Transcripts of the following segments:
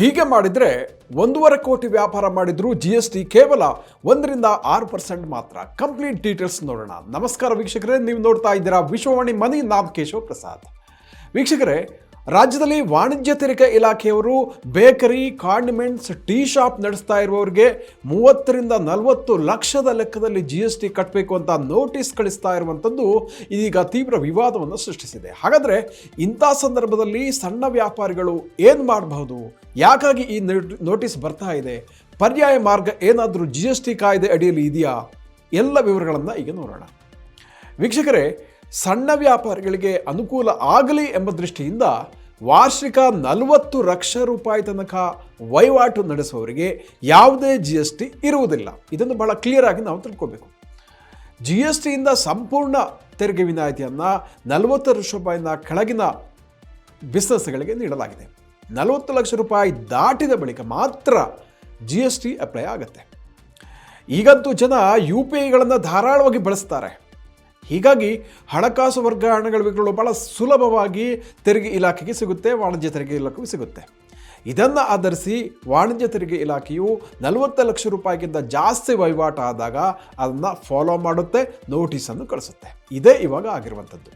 ಹೀಗೆ ಮಾಡಿದರೆ ಒಂದೂವರೆ ಕೋಟಿ ವ್ಯಾಪಾರ ಮಾಡಿದ್ರು ಜಿ ಎಸ್ ಟಿ ಕೇವಲ ಒಂದರಿಂದ ಆರು ಪರ್ಸೆಂಟ್ ಮಾತ್ರ. ಕಂಪ್ಲೀಟ್ ಡೀಟೇಲ್ಸ್ ನೋಡೋಣ. ನಮಸ್ಕಾರ ವೀಕ್ಷಕರೇ, ನೀವು ನೋಡ್ತಾ ಇದ್ದೀರಾ ವಿಶ್ವವಾಣಿ ಮನಿ ನಾಮ ಕೇಶವ ಪ್ರಸಾದ್. ವೀಕ್ಷಕರೇ ರಾಜ್ಯದಲ್ಲಿ ವಾಣಿಜ್ಯ ತೆರಿಗೆ ಇಲಾಖೆಯವರು ಬೇಕರಿ, ಕಾಂಡಿಮೆಂಟ್ಸ್, ಟೀ ಶಾಪ್ ನಡೆಸ್ತಾ ಇರುವವರಿಗೆ ಮೂವತ್ತರಿಂದ ನಲವತ್ತು ಲಕ್ಷದ ಲೆಕ್ಕದಲ್ಲಿ ಜಿ ಎಸ್ ಟಿ ಕಟ್ಟಬೇಕು ಅಂತ ನೋಟಿಸ್ ಕಳಿಸ್ತಾ ಇರುವಂಥದ್ದು ಇದೀಗ ತೀವ್ರ ವಿವಾದವನ್ನು ಸೃಷ್ಟಿಸಿದೆ. ಹಾಗಾದರೆ ಇಂಥ ಸಂದರ್ಭದಲ್ಲಿ ಸಣ್ಣ ವ್ಯಾಪಾರಿಗಳು ಏನು ಮಾಡಬಹುದು? ಯಾಕಾಗಿ ಈ ನೋಟಿಸ್ ಬರ್ತಾ ಇದೆ? ಪರ್ಯಾಯ ಮಾರ್ಗ ಏನಾದರೂ ಜಿ ಎಸ್ ಟಿ ಕಾಯ್ದೆ ಅಡಿಯಲ್ಲಿ ಇದೆಯಾ? ಎಲ್ಲ ವಿವರಗಳನ್ನು ಈಗ ನೋಡೋಣ. ವೀಕ್ಷಕರೇ, ಸಣ್ಣ ವ್ಯಾಪಾರಿಗಳಿಗೆ ಅನುಕೂಲ ಆಗಲಿ ಎಂಬ ದೃಷ್ಟಿಯಿಂದ ವಾರ್ಷಿಕ ನಲವತ್ತು ಲಕ್ಷ ರೂಪಾಯಿ ತನಕ ವಹಿವಾಟು ನಡೆಸುವವರಿಗೆ ಯಾವುದೇ ಜಿ ಎಸ್ ಟಿ ಇರುವುದಿಲ್ಲ. ಇದನ್ನು ಬಹಳ ಕ್ಲಿಯರ್ ಆಗಿ ನಾವು ತಿಳ್ಕೋಬೇಕು. ಜಿ ಎಸ್ ಟಿಯಿಂದ ಸಂಪೂರ್ಣ ತೆರಿಗೆ ವಿನಾಯಿತಿಯನ್ನು ನಲವತ್ತು ಲಕ್ಷ ರೂಪಾಯಿನ ಕೆಳಗಿನ ಬಿಸ್ನೆಸ್ಗಳಿಗೆ ನೀಡಲಾಗಿದೆ. ನಲವತ್ತು ಲಕ್ಷ ರೂಪಾಯಿ ದಾಟಿದ ಬಳಿಕ ಮಾತ್ರ ಜಿ ಎಸ್ ಟಿ ಅಪ್ಲೈ ಆಗುತ್ತೆ. ಈಗಂತೂ ಜನ ಯು ಪಿ ಐಗಳನ್ನು ಧಾರಾಳವಾಗಿ ಬಳಸ್ತಾರೆ. ಹೀಗಾಗಿ ಹಣಕಾಸು ವರ್ಗಾವಣೆಗಳು ಬಹಳ ಸುಲಭವಾಗಿ ತೆರಿಗೆ ಇಲಾಖೆಗೆ ಸಿಗುತ್ತೆ, ವಾಣಿಜ್ಯ ತೆರಿಗೆ ಇಲಾಖೆಗೂ ಸಿಗುತ್ತೆ. ಇದನ್ನು ಆಧರಿಸಿ ವಾಣಿಜ್ಯ ತೆರಿಗೆ ಇಲಾಖೆಯು ನಲವತ್ತು ಲಕ್ಷ ರೂಪಾಯಿಗಿಂತ ಜಾಸ್ತಿ ವಹಿವಾಟು ಆದಾಗ ಅದನ್ನು ಫಾಲೋ ಮಾಡುತ್ತೆ ನೋಟಿಸನ್ನು ಕಳಿಸುತ್ತೆ. ಇದೇ ಇವಾಗ ಆಗಿರುವಂಥದ್ದು.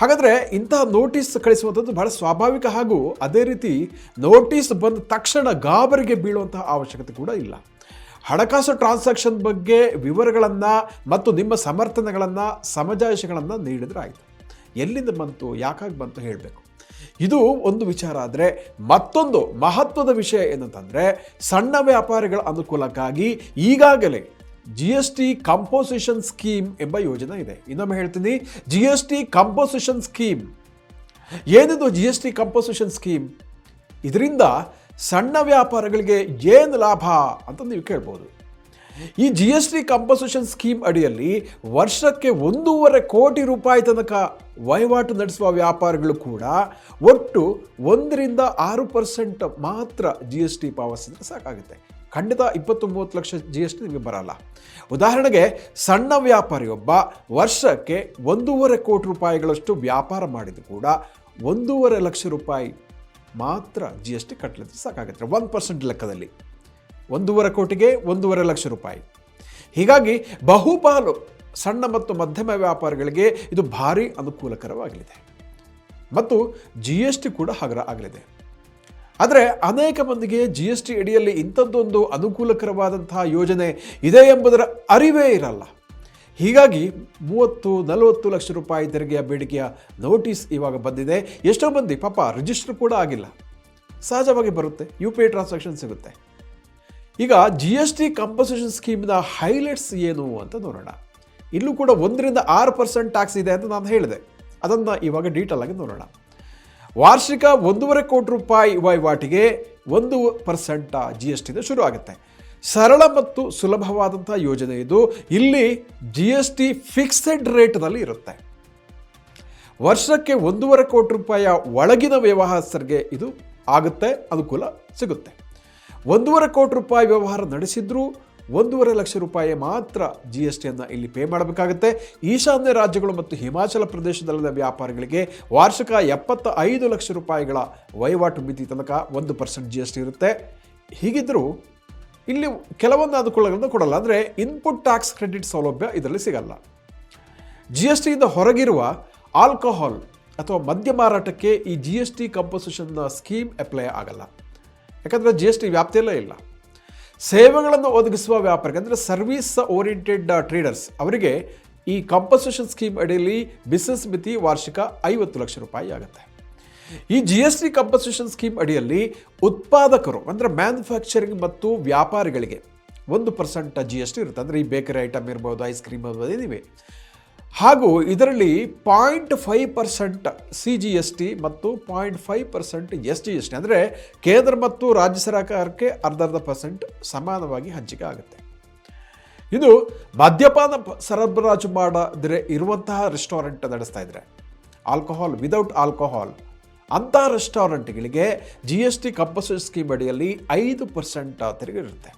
ಹಾಗಾದರೆ ಇಂತಹ ನೋಟಿಸ್ ಕಳಿಸುವಂಥದ್ದು ಬಹಳ ಸ್ವಾಭಾವಿಕ ಹಾಗೂ ಅದೇ ರೀತಿ ನೋಟಿಸ್ ಬಂದ ತಕ್ಷಣ ಗಾಬರಿಗೆ ಬೀಳುವಂತಹ ಅವಶ್ಯಕತೆ ಕೂಡ ಇಲ್ಲ. ಹಣಕಾಸು ಟ್ರಾನ್ಸಾಕ್ಷನ್ ಬಗ್ಗೆ ವಿವರಗಳನ್ನು ಮತ್ತು ನಿಮ್ಮ ಸಮರ್ಥನೆಗಳನ್ನು, ಸಮಜಾಯಿಷಗಳನ್ನು ನೀಡಿದ್ರೆ ಆಯಿತು. ಎಲ್ಲಿಂದ ಬಂತು, ಯಾಕಾಗಿ ಬಂತು ಹೇಳಬೇಕು. ಇದು ಒಂದು ವಿಚಾರ ಆದರೆ, ಮತ್ತೊಂದು ಮಹತ್ವದ ವಿಷಯ ಏನಂತಂದರೆ, ಸಣ್ಣ ವ್ಯಾಪಾರಿಗಳ ಅನುಕೂಲಕ್ಕಾಗಿ ಈಗಾಗಲೇ G S T composition scheme ಎಂಬ ಯೋಜನೆ ಇದೆ. ಇನ್ನೊಮ್ಮೆ ಹೇಳ್ತೀನಿ G S T composition scheme ಏನಿದು G S T composition scheme ಇದರಿಂದ ಸಣ್ಣ ವ್ಯಾಪಾರಗಳಿಗೆ ಏನು ಲಾಭ ಅಂತ ನೀವು ಕೇಳ್ಬೋದು. ಈ G S T compensation scheme ಅಡಿಯಲ್ಲಿ ವರ್ಷಕ್ಕೆ ಒಂದೂವರೆ ಕೋಟಿ ರೂಪಾಯಿ ತನಕ ವಹಿವಾಟು ನಡೆಸುವ ವ್ಯಾಪಾರಿಗಳು ಕೂಡ ಒಟ್ಟು ಒಂದರಿಂದ ಆರು ಪರ್ಸೆಂಟ್ ಮಾತ್ರ ಜಿ ಎಸ್ ಟಿ ಪಾವತಿಸಿದ್ರೆ ಸಾಕಾಗುತ್ತೆ. ಖಂಡಿತ ಇಪ್ಪತ್ತು ಮೂವತ್ತು ಲಕ್ಷ ಜಿ ಎಸ್ ಟಿ ನಿಮಗೆ ಬರಲ್ಲ. ಉದಾಹರಣೆಗೆ ಸಣ್ಣ ವ್ಯಾಪಾರಿಯೊಬ್ಬ ವರ್ಷಕ್ಕೆ ಒಂದೂವರೆ ಕೋಟಿ ರೂಪಾಯಿಗಳಷ್ಟು ವ್ಯಾಪಾರ ಮಾಡಿದ್ರು ಕೂಡ ಒಂದೂವರೆ ಲಕ್ಷ ರೂಪಾಯಿ ಮಾತ್ರ ಜಿ ಎಸ್ ಟಿ ಕಟ್ಟಲಿಕ್ಕೆ ಸಾಕಾಗುತ್ತೆ. ಒನ್ ಪರ್ಸೆಂಟ್ ಲೆಕ್ಕದಲ್ಲಿ. ಒಂದೂವರೆ ಕೋಟಿಗೆ ಒಂದೂವರೆ ಲಕ್ಷ ರೂಪಾಯಿ. ಹೀಗಾಗಿ ಬಹುಪಾಲು ಸಣ್ಣ ಮತ್ತು ಮಧ್ಯಮ ವ್ಯಾಪಾರಿಗಳಿಗೆ ಇದು ಭಾರಿ ಅನುಕೂಲಕರವಾಗಲಿದೆ. ಮತ್ತು ಜಿ ಎಸ್ ಟಿ ಕೂಡ ಹಗರ ಆಗಲಿದೆ. ಆದರೆ ಅನೇಕ ಮಂದಿಗೆ ಜಿ ಎಸ್ ಟಿ ಅಡಿಯಲ್ಲಿ ಇಂಥದ್ದೊಂದು ಅನುಕೂಲಕರವಾದಂತಹ ಯೋಜನೆ ಇದೆ ಎಂಬುದರ ಅರಿವೇ ಇರಲ್ಲ. ಹೀಗಾಗಿ ಮೂವತ್ತು, ನಲವತ್ತು ಲಕ್ಷ ರೂಪಾಯಿ ತೆರಿಗೆಯ ಬೇಡಿಕೆಯ ನೋಟಿಸ್ ಇವಾಗ ಬಂದಿದೆ. ಎಷ್ಟೋ ಮಂದಿ ಪಾಪ ರಿಜಿಸ್ಟರ್ ಕೂಡ ಆಗಿಲ್ಲ. ಸಹಜವಾಗಿ ಬರುತ್ತೆ. ಯು ಪಿ ಐ ಟ್ರಾನ್ಸಾಕ್ಷನ್ ಸಿಗುತ್ತೆ. ಈಗ ಜಿ ಎಸ್ ಟಿ ಕಂಪನ್ಸೇಷನ್ ಸ್ಕೀಮ್ನ ಹೈಲೈಟ್ಸ್ ಏನು ಅಂತ ನೋಡೋಣ. ಇಲ್ಲೂ ಕೂಡ ಒಂದರಿಂದ ಆರು ಪರ್ಸೆಂಟ್ ಟ್ಯಾಕ್ಸ್ ಇದೆ ಅಂತ ನಾನು ಹೇಳಿದೆ. ಅದನ್ನು ಇವಾಗ ಡೀಟೇಲ್ ಆಗಿ ನೋಡೋಣ. ವಾರ್ಷಿಕ ಒಂದೂವರೆ ಕೋಟಿ ರೂಪಾಯಿ ವಹಿವಾಟಿಗೆ ಒಂದು ಪರ್ಸೆಂಟ್ ಜಿ ಎಸ್ ಟಿಯಿಂದ ಶುರು ಆಗುತ್ತೆ ಸರಳ ಮತ್ತು ಸುಲಭವಾದಂಥ ಯೋಜನೆ ಇದು. ಇಲ್ಲಿ ಜಿ ಎಸ್ ಟಿ ಫಿಕ್ಸೆಡ್ ರೇಟ್ನಲ್ಲಿ ಇರುತ್ತೆ. ವರ್ಷಕ್ಕೆ ಒಂದೂವರೆ ಕೋಟಿ ರೂಪಾಯಿಯ ಒಳಗಿನ ವ್ಯವಹಾರಸ್ಥರಿಗೆ ಇದು ಆಗುತ್ತೆ, ಅನುಕೂಲ ಸಿಗುತ್ತೆ. ಒಂದೂವರೆ ಕೋಟಿ ರೂಪಾಯಿ ವ್ಯವಹಾರ ನಡೆಸಿದ್ರೂ ಒಂದೂವರೆ ಲಕ್ಷ ರೂಪಾಯಿ ಮಾತ್ರ ಜಿ ಎಸ್ ಟಿಯನ್ನು ಇಲ್ಲಿ ಪೇ ಮಾಡಬೇಕಾಗುತ್ತೆ. ಈಶಾನ್ಯ ರಾಜ್ಯಗಳು ಮತ್ತು ಹಿಮಾಚಲ ಪ್ರದೇಶದಲ್ಲಿನ ವ್ಯಾಪಾರಿಗಳಿಗೆ ವಾರ್ಷಿಕ ಎಪ್ಪತ್ತ ಐದು ಲಕ್ಷ ರೂಪಾಯಿಗಳ ವಹಿವಾಟು ಮಿತಿ ತನಕ ಒಂದು ಪರ್ಸೆಂಟ್ ಜಿ ಎಸ್ ಟಿ ಇರುತ್ತೆ. ಹೀಗಿದ್ದರೂ ಇಲ್ಲಿ ಕೆಲವೊಂದು ಅನುಕೂಲಗಳನ್ನು ಕೊಡಲ್ಲ. ಅಂದರೆ ಇನ್ಪುಟ್ ಟ್ಯಾಕ್ಸ್ ಕ್ರೆಡಿಟ್ ಸೌಲಭ್ಯ ಇದರಲ್ಲಿ ಸಿಗಲ್ಲ. ಜಿ ಎಸ್ ಟಿಯಿಂದ ಹೊರಗಿರುವ ಆಲ್ಕೋಹಾಲ್ ಅಥವಾ ಮದ್ಯ ಮಾರಾಟಕ್ಕೆ ಈ ಜಿ ಎಸ್ ಟಿ ಕಂಪೋಸಿಷನ್ನ ಸ್ಕೀಮ್ ಅಪ್ಲೈ ಆಗಲ್ಲ. ಯಾಕಂದರೆ ಜಿ ಎಸ್ ಟಿ ವ್ಯಾಪ್ತಿಯಲ್ಲೇ ಇಲ್ಲ. ಸೇವೆಗಳನ್ನು ಒದಗಿಸುವ ವ್ಯಾಪಾರಕ್ಕೆ ಅಂದರೆ ಸರ್ವಿಸ್ ಓರಿಯೆಂಟೆಡ್ ಟ್ರೇಡರ್ಸ್ ಅವರಿಗೆ ಈ ಕಂಪನ್ಸೇಷನ್ ಸ್ಕೀಮ್ ಅಡಿಯಲ್ಲಿ ಬಿಸ್ನೆಸ್ ಮಿತಿ ವಾರ್ಷಿಕ ಐವತ್ತು ಲಕ್ಷ ರೂಪಾಯಿ ಆಗುತ್ತೆ. ಈ G S T compensation scheme ಅಡಿಯಲ್ಲಿ ಉತ್ಪಾದಕರು, ಅಂದರೆ ಮ್ಯಾನುಫ್ಯಾಕ್ಚರಿಂಗ್ ಮತ್ತು ವ್ಯಾಪಾರಿಗಳಿಗೆ ಒಂದು ಪರ್ಸೆಂಟ್ ಜಿ ಎಸ್ ಟಿ ಇರುತ್ತೆ. ಅಂದರೆ ಈ ಬೇಕರಿ ಐಟಮ್ ಇರ್ಬೋದು ಐಸ್ ಕ್ರೀಮ್ ಇರ್ಬೋದು ಏನಿವೆ ಹಾಗೂ ಇದರಲ್ಲಿ point five percent C G S T ಮತ್ತು point five percent S G S T ಅಂದರೆ ಕೇಂದ್ರ ಮತ್ತು ರಾಜ್ಯ ಸರ್ಕಾರಕ್ಕೆ ಅರ್ಧ ಅರ್ಧ ಪರ್ಸೆಂಟ್ ಸಮಾನವಾಗಿ ಹಂಚಿಕೆ ಆಗುತ್ತೆ. ಇದು ಮದ್ಯಪಾನ ಸರಬರಾಜು ಮಾಡಿದ್ರೆ ಇರುವಂತಹ ರೆಸ್ಟೋರೆಂಟ್ ನಡೆಸ್ತಾ ಇದ್ದಾರೆ ಆಲ್ಕೋಹಾಲ್ ವಿದೌಟ್ ಆಲ್ಕೋಹಾಲ್ ಅಂತಹ ರೆಸ್ಟೋರೆಂಟ್ಗಳಿಗೆ G S T compulsory scheme ಅಡಿಯಲ್ಲಿ ಐದು ಪರ್ಸೆಂಟ್ ತೆರಿಗೆ ಇರುತ್ತೆ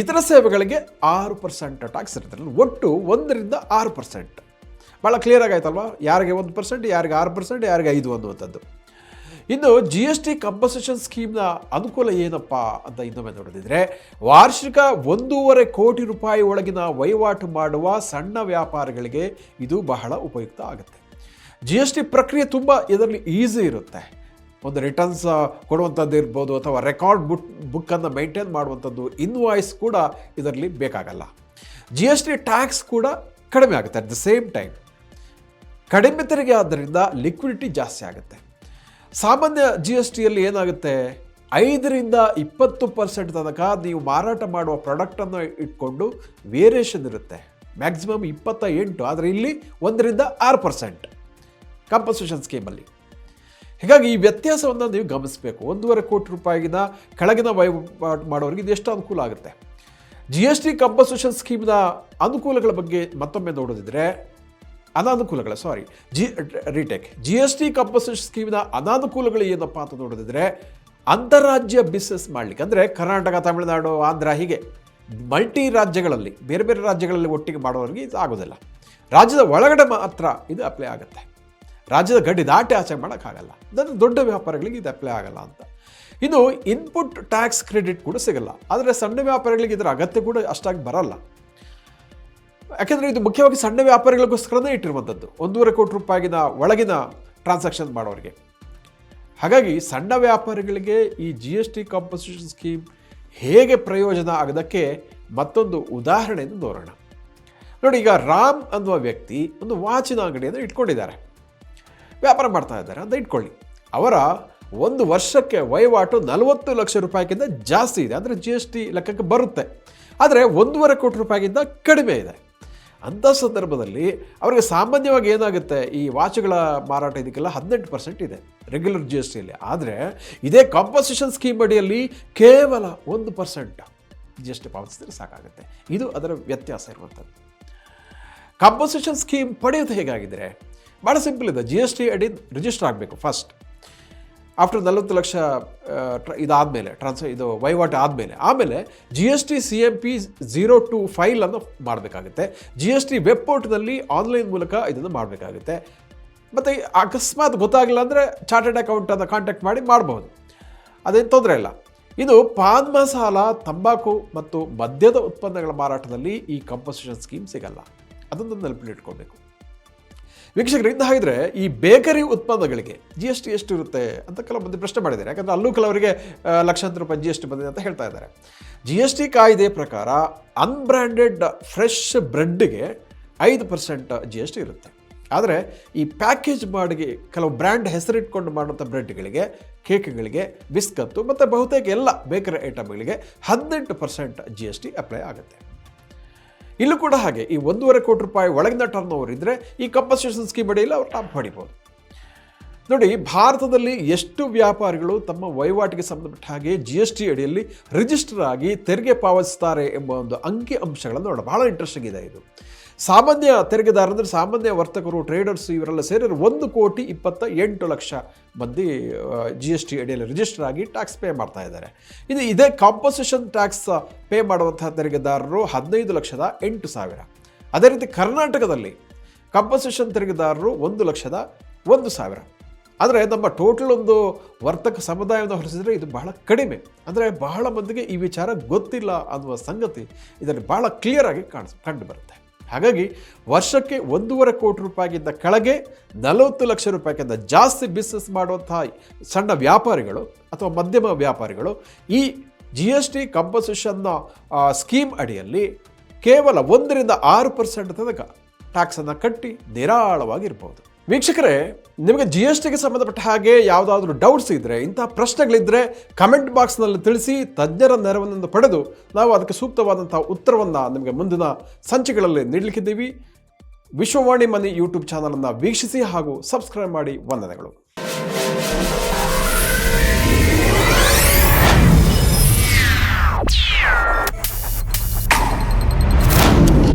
ಇತರ ಸೇವೆಗಳಿಗೆ ಆರು ಪರ್ಸೆಂಟ್ ಟ್ಯಾಕ್ಸ್ ಇರುತ್ತೆ. ಒಟ್ಟು ಒಂದರಿಂದ ಆರು ಪರ್ಸೆಂಟ್ ಭಾಳ ಕ್ಲಿಯರ್ ಆಗಾಯ್ತಲ್ವಾ? ಯಾರಿಗೆ ಒಂದು ಪರ್ಸೆಂಟ್ ಯಾರಿಗೆ ಆರು ಪರ್ಸೆಂಟ್ ಯಾರಿಗೆ ಐದು ಅನ್ನುವಂಥದ್ದು. ಇನ್ನು ಜಿ ಎಸ್ ಟಿ ಕಂಪನ್ಸೇಷನ್ ಸ್ಕೀಮ್ನ ಅನುಕೂಲ ಏನಪ್ಪ ಅಂತ ಇನ್ನೊಮ್ಮೆ ನೋಡಿದ್ರೆ ವಾರ್ಷಿಕ ಒಂದೂವರೆ ಕೋಟಿ ರೂಪಾಯಿ ಒಳಗಿನ ವಹಿವಾಟು ಮಾಡುವ ಸಣ್ಣ ವ್ಯಾಪಾರಿಗಳಿಗೆ ಇದು ಬಹಳ ಉಪಯುಕ್ತ ಆಗುತ್ತೆ. ಜಿ ಎಸ್ ಟಿ ಪ್ರಕ್ರಿಯೆ ತುಂಬ ಇದರಲ್ಲಿ ಈಸಿ ಇರುತ್ತೆ. ಒಂದು ರಿಟರ್ನ್ಸ್ ಕೊಡುವಂಥದ್ದು ಇರ್ಬೋದು ಅಥವಾ ರೆಕಾರ್ಡ್ ಬುಕ್ ಬುಕ್ಕನ್ನು ಮೈಂಟೈನ್ ಮಾಡುವಂಥದ್ದು ಇನ್ವಾಯ್ಸ್ ಕೂಡ ಇದರಲ್ಲಿ ಬೇಕಾಗಲ್ಲ. ಜಿ ಎಸ್ ಟಿ ಟ್ಯಾಕ್ಸ್ ಕೂಡ ಕಡಿಮೆ ಆಗುತ್ತೆ ಅಟ್ ದ ಸೇಮ್ ಟೈಮ್ ಕಡಿಮೆ ತೆರಿಗೆ ಆದ್ದರಿಂದ ಲಿಕ್ವಿಡಿಟಿ ಜಾಸ್ತಿ ಆಗುತ್ತೆ. ಸಾಮಾನ್ಯ ಜಿ ಎಸ್ ಟಿಯಲ್ಲಿ ಏನಾಗುತ್ತೆ? ಐದರಿಂದ ಇಪ್ಪತ್ತು ಪರ್ಸೆಂಟ್ ತನಕ ನೀವು ಮಾರಾಟ ಮಾಡುವ ಪ್ರಾಡಕ್ಟನ್ನು ಇಟ್ಕೊಂಡು ವೇರಿಯೇಷನ್ ಇರುತ್ತೆ. ಮ್ಯಾಕ್ಸಿಮಮ್ ಇಪ್ಪತ್ತ ಎಂಟು ಆದರೆ ಇಲ್ಲಿ ಒಂದರಿಂದ ಆರು ಪರ್ಸೆಂಟ್ ಕಂಪನ್ಸೇಷನ್ ಸ್ಕೀಮಲ್ಲಿ ಹೀಗಾಗಿ ಈ ವ್ಯತ್ಯಾಸವನ್ನು ನೀವು ಗಮನಿಸಬೇಕು. ಒಂದೂವರೆ ಕೋಟಿ ರೂಪಾಯಿಗಿನ ಕೆಳಗಿನ ವಹಿವಾಟು ಮಾಡೋರಿಗೆ ಇದೆಷ್ಟು ಅನುಕೂಲ ಆಗುತ್ತೆ. ಜಿ ಎಸ್ ಟಿ ಕಂಪನ್ಸೇಷನ್ ಸ್ಕೀಮ್ನ ಅನುಕೂಲಗಳ ಬಗ್ಗೆ ಮತ್ತೊಮ್ಮೆ ನೋಡೋದಿದ್ರೆ, ಅನಾನುಕೂಲಗಳ sorry G retake G S T compensation ಸ್ಕೀಮ್ನ ಅನಾನುಕೂಲಗಳು ಏನಪ್ಪ ಅಂತ ನೋಡೋದಿದ್ರೆ, ಅಂತಾರಾಜ್ಯ ಬಿಸ್ನೆಸ್ ಮಾಡಲಿಕ್ಕೆ, ಅಂದರೆ ಕರ್ನಾಟಕ, ತಮಿಳುನಾಡು, ಆಂಧ್ರ, ಹೀಗೆ ಮಲ್ಟಿ ರಾಜ್ಯಗಳಲ್ಲಿ, ಬೇರೆ ಬೇರೆ ರಾಜ್ಯಗಳಲ್ಲಿ ಒಟ್ಟಿಗೆ ಮಾಡೋರಿಗೆ ಇದು ಆಗೋದಿಲ್ಲ. ರಾಜ್ಯದ ಒಳಗಡೆ ಮಾತ್ರ ಇದು ಅಪ್ಲೈ ಆಗುತ್ತೆ. ರಾಜ್ಯದ ಗಡಿ ದಾಟಿ ಆಚೆ ಮಾಡೋಕ್ಕಾಗಲ್ಲ. ಇದನ್ನು ದೊಡ್ಡ ವ್ಯಾಪಾರಗಳಿಗೆ ಇದು ಅಪ್ಲೈ ಆಗಲ್ಲ ಅಂತ. ಇದು ಇನ್ಪುಟ್ ಟ್ಯಾಕ್ಸ್ ಕ್ರೆಡಿಟ್ ಕೂಡ ಸಿಗಲ್ಲ. ಆದರೆ ಸಣ್ಣ ವ್ಯಾಪಾರಿಗಳಿಗೆ ಇದರ ಅಗತ್ಯ ಕೂಡ ಅಷ್ಟಾಗಿ ಬರಲ್ಲ. ಯಾಕೆಂದರೆ ಇದು ಮುಖ್ಯವಾಗಿ ಸಣ್ಣ ವ್ಯಾಪಾರಿಗಳಿಗೋಸ್ಕರನೇ ಇಟ್ಟಿರುವಂಥದ್ದು. ಒಂದೂವರೆ ಕೋಟಿ ರೂಪಾಯಿನ ಒಳಗಿನ ಟ್ರಾನ್ಸಾಕ್ಷನ್ ಮಾಡೋರಿಗೆ. ಹಾಗಾಗಿ ಸಣ್ಣ ವ್ಯಾಪಾರಿಗಳಿಗೆ ಈ G S T compensation scheme ಹೇಗೆ ಪ್ರಯೋಜನ ಆಗೋದಕ್ಕೆ ಮತ್ತೊಂದು ಉದಾಹರಣೆಯನ್ನು ನೋಡೋಣ. ನೋಡಿ, ಈಗ ರಾಮ್ ಅನ್ನುವ ವ್ಯಕ್ತಿ ಒಂದು ವಾಚಿನ ಅಂಗಡಿಯನ್ನು ಇಟ್ಕೊಂಡಿದ್ದಾರೆ. ವ್ಯಾಪಾರ ಮಾಡ್ತಾ ಇದ್ದಾರೆ ಅಂತ ಇಟ್ಕೊಳ್ಳಿ. ಅವರ ಒಂದು ವರ್ಷಕ್ಕೆ ವಹಿವಾಟು ನಲವತ್ತು ಲಕ್ಷ ರೂಪಾಯಿಗಿಂತ ಜಾಸ್ತಿ ಇದೆ. ಅಂದರೆ ಜಿ ಎಸ್ ಟಿ ಲೆಕ್ಕಕ್ಕೆ ಬರುತ್ತೆ. ಆದರೆ ಒಂದೂವರೆ ಕೋಟಿ ರೂಪಾಯಿಗಿಂತ ಕಡಿಮೆ ಇದೆ. ಅಂಥ ಸಂದರ್ಭದಲ್ಲಿ ಅವರಿಗೆ ಸಾಮಾನ್ಯವಾಗಿ ಏನಾಗುತ್ತೆ? ಈ ವಾಚುಗಳ ಮಾರಾಟ ಇದಕ್ಕೆಲ್ಲ ಹದಿನೆಂಟು ಪರ್ಸೆಂಟ್ ಇದೆ ರೆಗ್ಯುಲರ್ ಜಿ ಎಸ್ ಟಿಯಲ್ಲಿ ಆದರೆ ಇದೇ ಕಾಂಪನ್ಸೇಷನ್ ಸ್ಕೀಮ್ ಅಡಿಯಲ್ಲಿ ಕೇವಲ ಒಂದು ಪರ್ಸೆಂಟ್ ಜಿ ಎಸ್ ಟಿ ಪಾವತಿಸಿದ್ರೆ ಸಾಕಾಗುತ್ತೆ. ಇದು ಅದರ ವ್ಯತ್ಯಾಸ ಇರುವಂಥದ್ದು. ಕಾಂಪೋಸಿಷನ್ ಸ್ಕೀಮ್ ಪಡೆಯೋದು ಹೇಗಾಗಿದ್ರೆ ಭಾಳ ಸಿಂಪಲ್ ಇದೆ. ಜಿ ಎಸ್ ಟಿ ಅಡಿ ರಿಜಿಸ್ಟರ್ ಆಗಬೇಕು ಫಸ್ಟ್ ಆಫ್ಟರ್ ನಲವತ್ತು ಲಕ್ಷ ಇದಾದಮೇಲೆ ಟ್ರಾನ್ಸ್ ಇದು ವಹಿವಾಟು ಆದಮೇಲೆ, ಆಮೇಲೆ G S T C M P zero two ಫೈಲನ್ನು ಮಾಡಬೇಕಾಗುತ್ತೆ. ಜಿ ಎಸ್ ಟಿ ವೆಬ್ ಪೋರ್ಟ್ನಲ್ಲಿ ಆನ್ಲೈನ್ ಮೂಲಕ ಇದನ್ನು ಮಾಡಬೇಕಾಗುತ್ತೆ. ಮತ್ತು ಅಕಸ್ಮಾತ್ ಗೊತ್ತಾಗಿಲ್ಲ ಅಂದರೆ ಚಾರ್ಟೆಡ್ ಅಕೌಂಟನ್ನು ಕಾಂಟ್ಯಾಕ್ಟ್ ಮಾಡಿ ಮಾಡ್ಬೋದು. ಅದೇನು ತೊಂದರೆ ಇಲ್ಲ. ಇದು ಪಾನ್ ಮಸಾಲ, ತಂಬಾಕು ಮತ್ತು ಮದ್ಯದ ಉತ್ಪನ್ನಗಳ ಮಾರಾಟದಲ್ಲಿ ಈ ಕಂಪನ್ಸೇಷನ್ ಸ್ಕೀಮ್ ಸಿಗಲ್ಲ. ಅದನ್ನು ನೆನಪಿಟ್ಕೊಳ್ಬೇಕು ವೀಕ್ಷಕರು ಇದ್ದ ಹಾಗಿದ್ರೆ ಈ ಬೇಕರಿ ಉತ್ಪನ್ನಗಳಿಗೆ ಜಿ ಎಸ್ ಟಿ ಎಷ್ಟು ಇರುತ್ತೆ ಅಂತ ಕೆಲವು ಮಂದಿ ಪ್ರಶ್ನೆ ಮಾಡಿದ್ದಾರೆ. ಯಾಕಂದರೆ ಅಲ್ಲೂ ಕೆಲವರಿಗೆ ಲಕ್ಷಾಂತರ ರೂಪಾಯಿ ಜಿ ಎಸ್ ಟಿ ಬಂದಿದೆ ಅಂತ ಹೇಳ್ತಾ ಇದ್ದಾರೆ. ಜಿ ಎಸ್ ಟಿ ಕಾಯ್ದೆ ಪ್ರಕಾರ ಅನ್ಬ್ರ್ಯಾಂಡೆಡ್ ಫ್ರೆಶ್ ಬ್ರೆಡ್ಗೆ ಐದು ಪರ್ಸೆಂಟ್ ಜಿ ಎಸ್ ಟಿ ಇರುತ್ತೆ. ಆದರೆ ಈ ಪ್ಯಾಕೇಜ್ ಮಾಡಿಗೆ ಕೆಲವು ಬ್ರ್ಯಾಂಡ್ ಹೆಸರಿಟ್ಕೊಂಡು ಮಾಡುವಂಥ ಬ್ರೆಡ್ಗಳಿಗೆ ಕೇಕ್ಗಳಿಗೆ, ಬಿಸ್ಕತ್ತು ಮತ್ತು ಬಹುತೇಕ ಎಲ್ಲ ಬೇಕರಿ ಐಟಮ್ಗಳಿಗೆ ಹದಿನೆಂಟು percent G S T apply ಆಗುತ್ತೆ. ಇಲ್ಲೂ ಕೂಡ ಹಾಗೆ. ಈ ಒಂದೂವರೆ ಕೋಟಿ ರೂಪಾಯಿ ಒಳಗಿನ ಟರ್ನ್ ಓವರ್ ಇದ್ದರೆ ಈ ಕಂಪನ್ಸೇಷನ್ ಸ್ಕೀಮ್ ಅಡಿಯಲ್ಲಿ ಅವರು ಟಾಪ್ ಪಡಿಬೋದು ನೋಡಿ, ಭಾರತದಲ್ಲಿ ಎಷ್ಟು ವ್ಯಾಪಾರಿಗಳು ತಮ್ಮ ವಹಿವಾಟಿಗೆ ಸಂಬಂಧಪಟ್ಟ ಹಾಗೆ ಜಿ ಎಸ್ ಟಿ ಅಡಿಯಲ್ಲಿ ರಿಜಿಸ್ಟರ್ ಆಗಿ ತೆರಿಗೆ ಪಾವತಿಸ್ತಾರೆ ಎಂಬ ಒಂದು ಅಂಕಿ ಅಂಶಗಳನ್ನು ನೋಡ ಬಹಳ ಇಂಟ್ರೆಸ್ಟಿಂಗ್ ಇದೆ ಇದು. ಸಾಮಾನ್ಯ ತೆರಿಗೆದಾರ ಅಂದರೆ ಸಾಮಾನ್ಯ ವರ್ತಕರು ಟ್ರೇಡರ್ಸ್ ಇವರೆಲ್ಲ ಸೇರಿ ಒಂದು ಕೋಟಿ ಇಪ್ಪತ್ತ ಎಂಟು ಲಕ್ಷ ಮಂದಿ ಜಿ ಎಸ್ ಟಿ ಅಡಿಯಲ್ಲಿ ರಿಜಿಸ್ಟರ್ ಆಗಿ ಟ್ಯಾಕ್ಸ್ ಪೇ ಮಾಡ್ತಾ ಇದ್ದಾರೆ. ಇದು ಇದೇ ಕಾಂಪನ್ಸೇಷನ್ ಟ್ಯಾಕ್ಸ್ ಪೇ ಮಾಡುವಂತಹ ತೆರಿಗೆದಾರರು ಹದಿನೈದು ಲಕ್ಷದ ಎಂಟು ಸಾವಿರ. ಅದೇ ರೀತಿ ಕರ್ನಾಟಕದಲ್ಲಿ ಕಂಪನ್ಸೇಷನ್ ತೆರಿಗೆದಾರರು ಒಂದು ಲಕ್ಷದ ಒಂದು ಸಾವಿರ. ಆದರೆ ನಮ್ಮ ಟೋಟಲ್ ಒಂದು ವರ್ತಕ ಸಮುದಾಯವನ್ನು ಹೊರಿಸಿದರೆ ಇದು ಬಹಳ ಕಡಿಮೆ. ಅಂದರೆ ಬಹಳ ಮಂದಿಗೆ ಈ ವಿಚಾರ ಗೊತ್ತಿಲ್ಲ ಅನ್ನುವ ಸಂಗತಿ ಇದರಲ್ಲಿ ಬಹಳ ಕ್ಲಿಯರ್ ಆಗಿ ಕಾಣಿಸ್ ಕಂಡು ಬರುತ್ತೆ. ಹಾಗಾಗಿ ವರ್ಷಕ್ಕೆ ಒಂದೂವರೆ ಕೋಟಿ ರೂಪಾಯಿಗಿಂತ ಕೆಳಗೆ ನಲವತ್ತು ಲಕ್ಷ ರೂಪಾಯಿಗಿಂತ ಜಾಸ್ತಿ ಬಿಸ್ನೆಸ್ ಮಾಡುವಂತಹ ಸಣ್ಣ ವ್ಯಾಪಾರಿಗಳು ಅಥವಾ ಮಧ್ಯಮ ವ್ಯಾಪಾರಿಗಳು ಈ ಜಿ ಎಸ್ ಟಿ ಕಂಪನ್ಸೇಷನ್ನ ಸ್ಕೀಮ್ ಅಡಿಯಲ್ಲಿ ಕೇವಲ ಒಂದರಿಂದ ಆರು ಪರ್ಸೆಂಟ್ ತನಕ ಟ್ಯಾಕ್ಸನ್ನು ಕಟ್ಟಿ ನಿರಾಳವಾಗಿರ್ಬೋದು. ವೀಕ್ಷಕರೇ, ನಿಮಗೆ ಜಿ ಎಸ್ ಟಿಗೆ ಸಂಬಂಧಪಟ್ಟ ಹಾಗೆ ಯಾವುದಾದ್ರೂ ಡೌಟ್ಸ್ ಇದ್ದರೆ ಇಂತಹ ಪ್ರಶ್ನೆಗಳಿದ್ದರೆ ಕಮೆಂಟ್ ಬಾಕ್ಸ್ನಲ್ಲಿ ತಿಳಿಸಿ ತಜ್ಞರ ನೆರವನ್ನು ಪಡೆದು ನಾವು ಅದಕ್ಕೆ ಸೂಕ್ತವಾದಂಥ ಉತ್ತರವನ್ನು ನಿಮಗೆ ಮುಂದಿನ ಸಂಚಿಕೆಗಳಲ್ಲಿ ನೀಡಲಿಕ್ಕಿದ್ದೀವಿ. ವಿಶ್ವವಾಣಿ ಮನಿ ಯೂಟ್ಯೂಬ್ ಚಾನಲನ್ನು ವೀಕ್ಷಿಸಿ ಹಾಗೂ ಸಬ್ಸ್ಕ್ರೈಬ್ ಮಾಡಿ ವಂದನೆಗಳು.